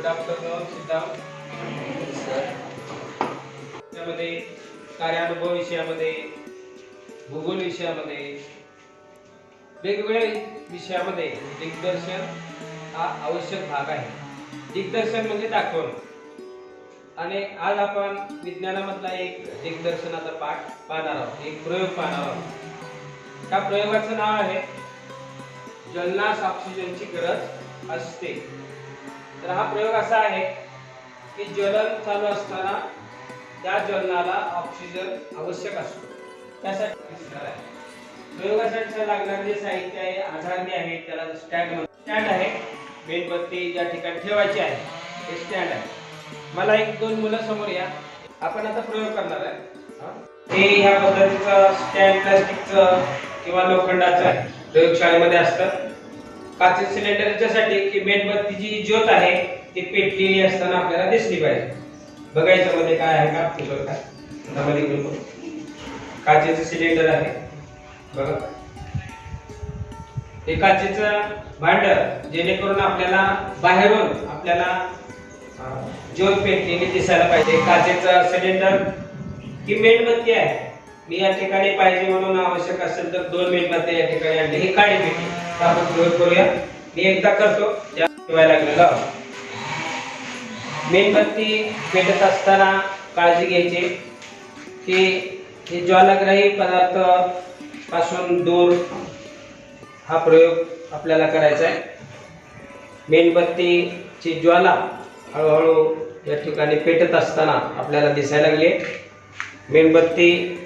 Good afternoon Siddharth. त्यामध्ये कार्यानुभव विषयामध्ये भूगोल विषयामध्ये वेगवेगळ्या विषयामध्ये दिग्दर्शन हा आवश्यक भाग आहे. दिग्दर्शन म्हणजे दाखवणं. आणि आज आपण विज्ञानामधला एक दिग्दर्शनाचा पाठ पाहणार आहोत एक प्रयोग पाहणार आहोत. त्या प्रयोगाचं नाव आहे जलनास ऑक्सिजनची गरज असते. तर हा प्रयोग असा आहे की ज्वलन चालू असताना त्या ज्वलनाला ऑक्सिजन आवश्यक असतो. त्यासाठी प्रयोगासाठी लागणारे जे साहित्य आहे आधारणी आहे त्याला स्टँड स्टँड आहे. मेणबत्ती ज्या ठिकाणी ठेवायची आहे ते स्टँड आहे. मला एक दोन मुलं समोर या. आपण आता प्रयोग करणार आहे. हे? ह्या पद्धतीचं स्टँड प्लास्टिकचं किंवा लोखंडाचं आहे. प्रयोगशाळेमध्ये असतं. काचे सिलेंडर याच्यासाठी की मेणबत्तीची जी ज्योत आहे ती पेटलेली असताना आपल्याला दिसली पाहिजे. बघायचं मध्ये काय आहे का? तुझं काय त्यामध्ये घेऊन काचेचं सिलेंडर आहे. बघा. हे काचेचं भांडर जेणेकरून आपल्याला बाहेरून आपल्याला ज्योत पेटलेली दिसायला पाहिजे. काचेचं सिलेंडर ही मेणबत्ती आहे. मी या ठिकाणी पाहिजे म्हणून आवश्यक असेल तर दोन मिनिटात या ठिकाणी आणले हे काळी पेटी. आपण प्रयोग करूया. मी एकदा करतो. ठेवायला लागलेलं आहोत. मेणबत्ती पेटत असताना काळजी घ्यायची. की हे ज्वालाग्राही पदार्थपासून दूर हा प्रयोग आपल्याला करायचा आहे. मेणबत्तीची ज्वाला हळूहळू या ठिकाणी पेटत असताना आपल्याला दिसायला लागली मेणबत्ती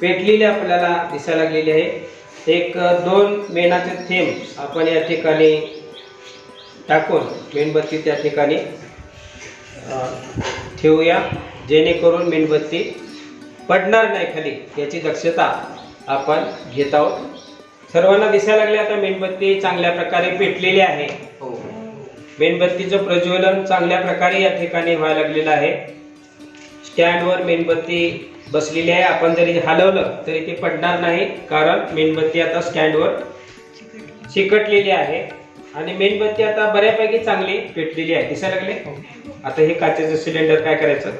पेटलेली आपल्याला दिसायला लागलेली आहे. एक दोन मेणाचे थेंब आपण या ठिकाणी टाकून मेणबत्ती त्या ठिकाणी ठेवूया. जेणेकरून मेणबत्ती पडणार नाही खाली याची दक्षता आपण घेत आहोत. सर्वांना दिसायला लागले आता मेणबत्ती चांगल्या प्रकारे पेटलेली आहे. मेणबत्तीचं प्रज्वलन चांगल्या प्रकारे या ठिकाणी व्हायला लागलेलं आहे. स्टँडवर मेणबत्ती बसलेली आहे. आपण जरी हलवलं तरी ते पडणार नाही कारण मेणबत्ती आता स्टँडवर चिकटलेली आहे. आणि मेणबत्ती आता बऱ्यापैकी चांगली पेटलेली आहे. दिसायला लागले? आता हे काचेचं सिलेंडर काय करायचं?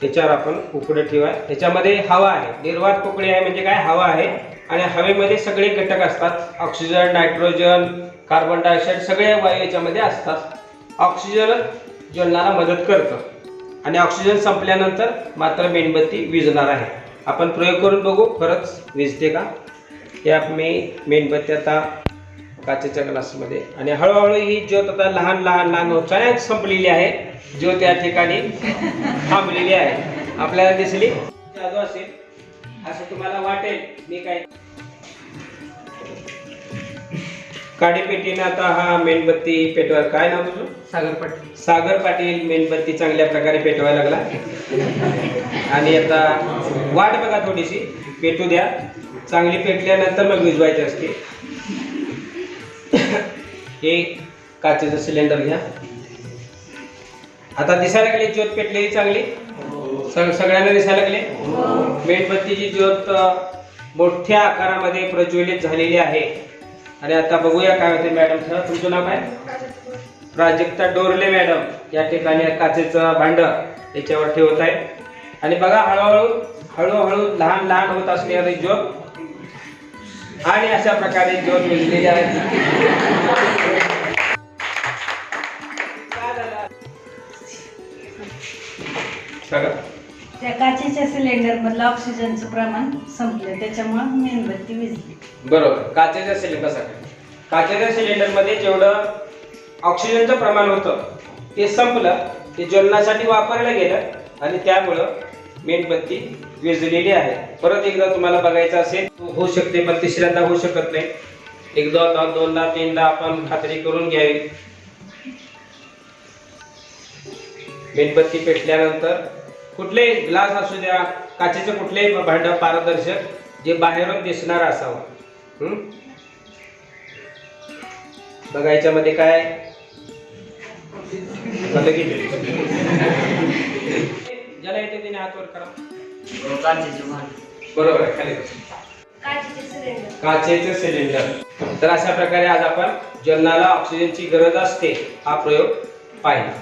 त्याच्यावर आपण उकडं ठेवा. त्याच्यामध्ये हवा आहे. निर्वात पोकळी आहे म्हणजे काय? हवा आहे. आणि हवेमध्ये सगळे घटक असतात. ऑक्सिजन नायट्रोजन कार्बन डायऑक्साईड सगळे वायू याच्यामध्ये असतात. ऑक्सिजन ज्वलनाला मदत करतं. आणि ऑक्सिजन संपल्यानंतर मात्र मेणबत्ती विजणार आहे. आपण प्रयोग करून बघू खरंच विजते का? या मी मेणबत्ती आता काचेच्या ग्लासमध्ये. आणि हळूहळू ही ज्योत आता लहान लहान लहान होत संपलेली आहे. ज्योत या ठिकाणी थांबलेली आहे. आपल्याला दिसली? जादू असेल. असं तुम्हाला वाटेल. मी काय काडी पेटीनं आता हा मेणबत्ती पेटवा काय नाव तुझं? सागर पाटील. सागर पाटील मेणबत्ती चांगल्या प्रकारे पेटवायला लागला. आणि आता वाट बघा थोडीशी पेटू द्या. चांगली पेटल्यानंतर मग विजवायची असते. हे काचेचं सिलेंडर घ्या. आता दिसायला लागली ज्योत पेटलेली चांगली? सग सगळ्यांना दिसायला लागले? मेणबत्तीची ज्योत मोठ्या आकारामध्ये प्रज्वलित झालेली आहे. आणि आता बघूया काय होते मॅडम सर. तुमचं नाव काय? प्राजक्ता डोरले मॅडम. या ठिकाणी काचेचं भांड याच्यावर ठेवत आहे. आणि बघा हळूहळू हळूहळू लहान लहान होत असणारी ज्योत आणि अशा प्रकारे ज्योत विजलेली आहे काय झालं? त्या काचेच्या सिलेंडर मधलं ऑक्सिजनचं प्रमाण संपलं त्याच्यामुळं मेणबत्ती विजली. बरोबर. काचेच्या सिलेंडरसाठी काचेच्या सिलेंडरमध्ये जेवढं ऑक्सिजनचं प्रमाण होतं ते संपलं ते ज्वलनासाठी वापरलं गेलं आणि त्यामुळं मेणबत्ती विजलेली आहे. परत एकदा तुम्हाला बघायचं असेल होऊ शकते पण तिसऱ्यांदा होऊ शकत नाही. एकदा दोनदा तीनदा आपण खात्री करून घ्यावी. मेणबत्ती पेटल्यानंतर कुठलेही ग्लास असू द्या काचेचं कुठलेही भांड पारदर्शक जे बाहेरून दिसणार असावं. हं? बघा याच्यामध्ये काय? ज्याला येते त्याने हात वर करा. बरोबर आहे खाली. काचेचे सिलेंडर काचेचे सिलेंडर तर अशा प्रकारे आज आपण ज्वलनाला ऑक्सिजनची गरज असते हा प्रयोग पाहिला.